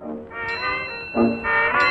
Música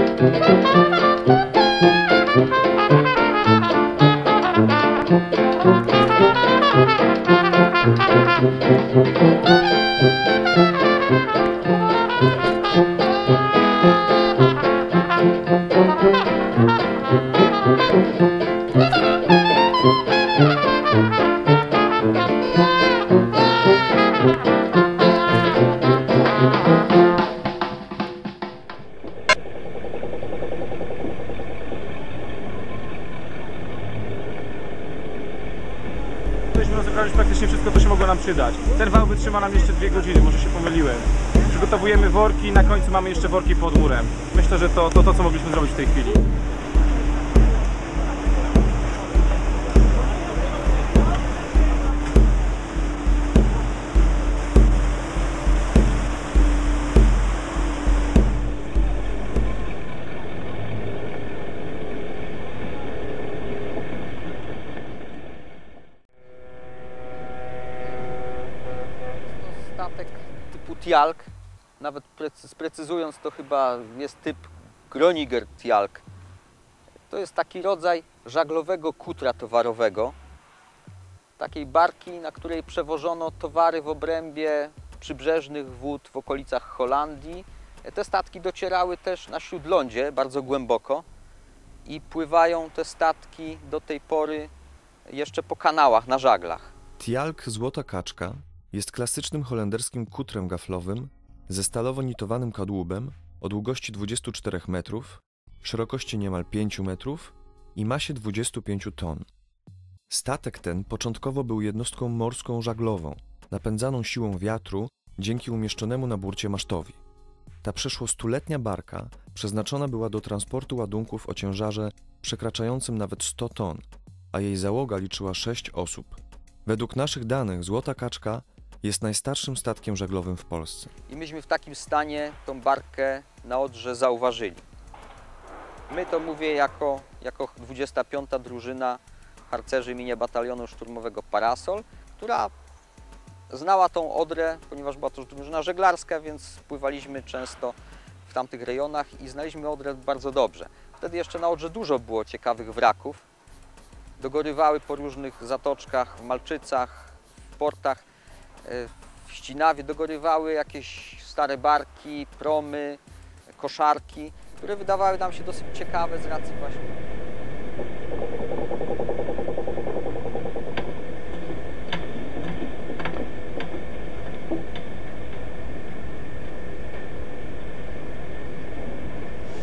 Myśmy praktycznie wszystko, co się mogło nam przydać. Ten wał wytrzyma nam jeszcze dwie godziny, może się pomyliłem. Przygotowujemy worki i na końcu mamy jeszcze worki pod murem. Myślę, że to to, to co mogliśmy zrobić w tej chwili. Typu Tialk. Nawet precy- sprecyzując to chyba jest typ Groniger Tialk. To jest taki rodzaj żaglowego kutra towarowego. Takiej barki, na której przewożono towary w obrębie przybrzeżnych wód w okolicach Holandii. Te statki docierały też na śródlądzie bardzo głęboko i pływają te statki do tej pory jeszcze po kanałach na żaglach. Tialk Złota Kaczka jest klasycznym holenderskim kutrem gaflowym ze stalowo nitowanym kadłubem o długości 24 metrów, szerokości niemal 5 metrów i masie 25 ton. Statek ten początkowo był jednostką morską żaglową, napędzaną siłą wiatru dzięki umieszczonemu na burcie masztowi. Ta przeszło stuletnia barka przeznaczona była do transportu ładunków o ciężarze przekraczającym nawet 100 ton, a jej załoga liczyła 6 osób. Według naszych danych Złota Kaczka jest najstarszym statkiem żaglowym w Polsce. I myśmy w takim stanie tą barkę na Odrze zauważyli. My to mówię jako, jako 25. drużyna harcerzy imienia batalionu szturmowego Parasol, która znała tą Odrę, ponieważ była to drużyna żeglarska, więc pływaliśmy często w tamtych rejonach i znaliśmy Odrę bardzo dobrze. Wtedy jeszcze na Odrze dużo było ciekawych wraków. Dogorywały po różnych zatoczkach, w Malczycach, w portach E, w ścinawie dogorywały jakieś stare barki, promy, koszarki, które wydawały nam się dosyć ciekawe z racji właśnie.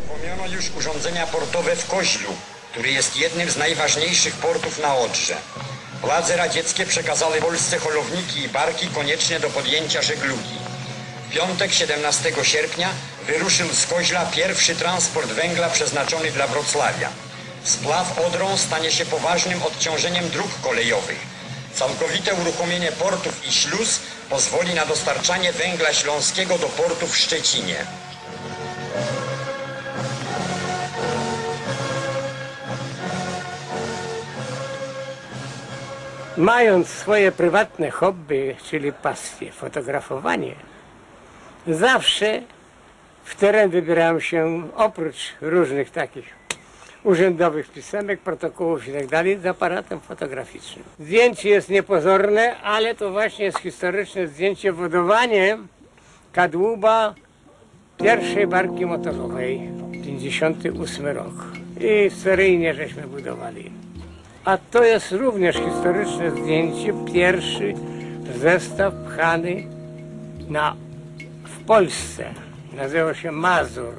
Wspomniano już urządzenia portowe w Koźlu, który jest jednym z najważniejszych portów na Odrze. Władze radzieckie przekazały Polsce holowniki i barki koniecznie do podjęcia żeglugi. W piątek 17 sierpnia wyruszył z Koźla pierwszy transport węgla przeznaczony dla Wrocławia. Splaw Odrą stanie się poważnym odciążeniem dróg kolejowych. Całkowite uruchomienie portów i śluz pozwoli na dostarczanie węgla śląskiego do portu w Szczecinie. Mając swoje prywatne hobby, czyli pasję, fotografowanie, zawsze w teren wybierałem się oprócz różnych takich urzędowych pisemek, protokołów i tak dalej z aparatem fotograficznym. Zdjęcie jest niepozorne, ale to właśnie jest historyczne zdjęcie wodowanie kadłuba pierwszej barki motorowej, 58 rok. I seryjnie żeśmy budowali. A to jest również historyczne zdjęcie, pierwszy zestaw pchany na, w Polsce. Nazywał się Mazur.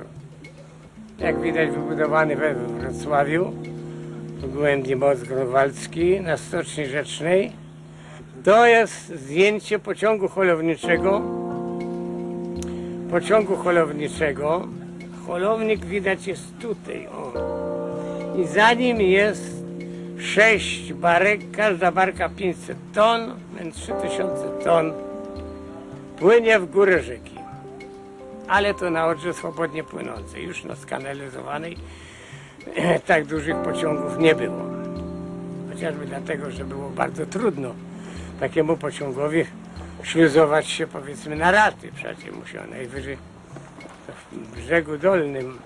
Jak widać wybudowany we Wrocławiu, w głębi most grunwaldzki na Stoczni Rzecznej. To jest zdjęcie pociągu holowniczego. Pociągu holowniczego. Holownik widać jest tutaj. O. I za nim jest sześć barek, każda barka 500 ton, więc 3000 ton płynie w górę rzeki. Ale to na Odrze swobodnie płynącej, już na skanalizowanej tak dużych pociągów nie było. Chociażby dlatego, że było bardzo trudno takiemu pociągowi śluzować się powiedzmy na raty. Przecież musiał najwyżej w brzegu dolnym,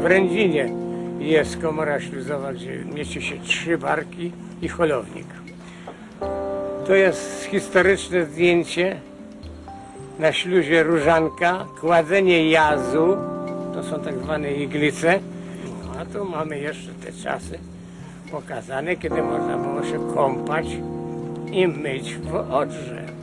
w Rędzinie jest komora śluzowa, gdzie mieści się trzy barki i holownik. To jest historyczne zdjęcie na śluzie Różanka, kładzenie jazu, to są tak zwane iglice. No, a tu mamy jeszcze te czasy pokazane, kiedy można było się kąpać i myć w Odrze.